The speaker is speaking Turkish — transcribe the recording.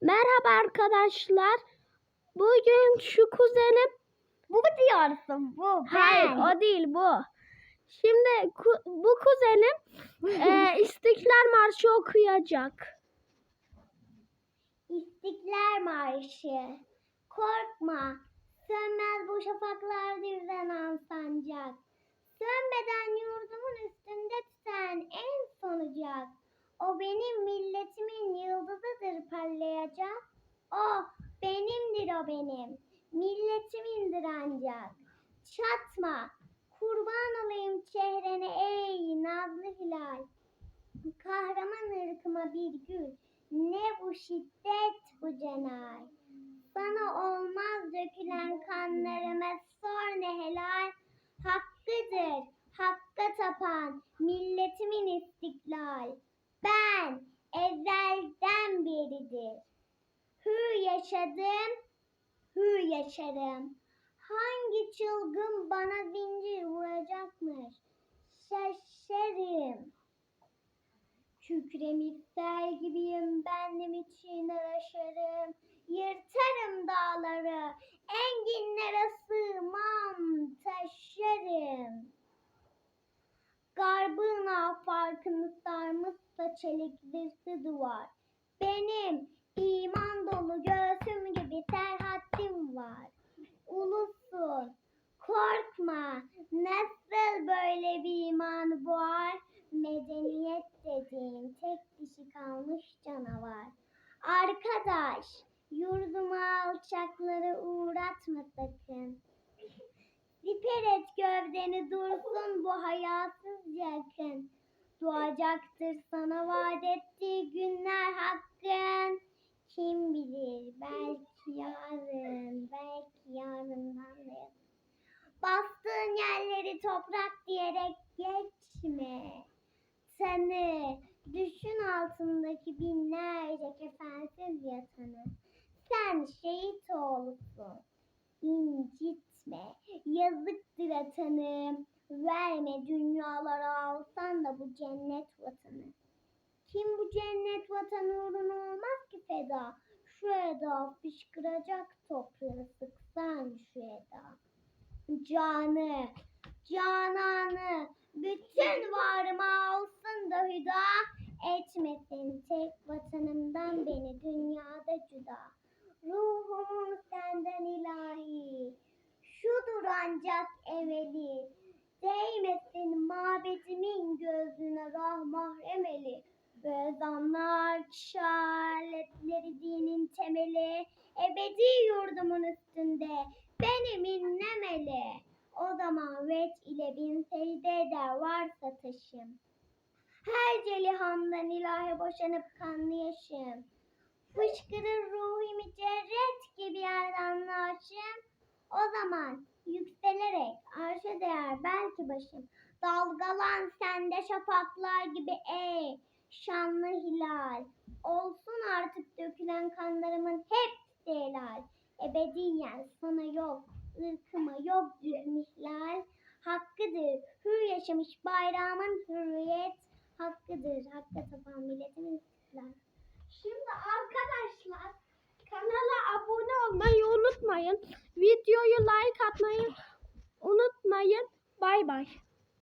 Merhaba arkadaşlar. Bugün şu kuzenim Bu diyorsun? Bu. hayır ben. o değil bu. Şimdi ku- bu kuzenim e, İstiklal Marşı okuyacak. İstiklal Marşı. Korkma. Sönmez bu şafaklarda yüzen sancak. Sönmeden yurdumun üstünde tüten en sonucak. O benim milletimin yıldızıdır parlayacak. O benim. Milletimindir ancak. Çatma. Kurban olayım çehrene ey nazlı hilal. Kahraman ırkıma bir gül. Ne bu şiddet bu cenay. Sana olmaz dökülen kanlarıma sor ne helal. Hakkıdır, hakka tapan milletimin istiklal. Ben ezelden beridir. Hür yaşadım, hür yaşarım. Hangi çılgın bana zincir vuracakmış? Şaşarım. Kükremik sel gibiyim bendim için araşarım. Yırtarım dağları, enginlere sığmam, taşarım. Garbına farkını sarmışsa çelik zırhlı duvar. Benim iman dolu göğsüm gibi serhattim var. Ulusun, korkma, nasıl böyle bir iman boğar? Medeniyet dediğin tek dişi kalmış canavar. Arkadaş, yurduma alçakları uğratma sakın. Siper et gövdeni dursun bu hayasız yakın. Doğacaktır sana vaat ettiği günler hakkın. Kim bilir belki yarın, belki yarından da Bastığın yerleri toprak diyerek geçme. Tanı, düşün altındaki binlerce kefensiz yatanı. Sen şehit oğlusun. İncitme, yazıktır atanım. Verme dünyalara alsan da bu cennet vatanı. Kim bu cennet vatanı uğruna olmaz ki feda? Şu eda fışkıracak toprağı sıksan şu eda. Canı, cananı, bütün varımı alsın da hüda. Etmesin tek vatanımdan beni dünyada cüda. Ruhumun senden ilahi, şudur ancak evveli. Değmesin mabedimin gözüne rah mahremeli. Ve ezanlar, şaletleri dinin temeli. Ebedi yurdumun üstünde benim inlemeli. O zaman veç ile bin secde eder varsa taşım. Her celihamdan ilahe boşanıp kanlı yaşım. Fışkırır ruhi mücerret gibi yerden naşım. O zaman yükselerek arşa değer belki başım. Dalgalan sende şafaklar gibi ey şanlı hilal. Olsun artık dökülen kanlarımın hepsi helal. Ebediyen sana yok, ırkıma yok bir. Hakkıdır hür yaşamış bayrağımın hürriyet. Hakkıdır hakka tapan milletimin istiklal. Şimdi arkadaşlar kanala abone olmayı unutmayın. Videoyu like atmayı unutmayın. Bay bay.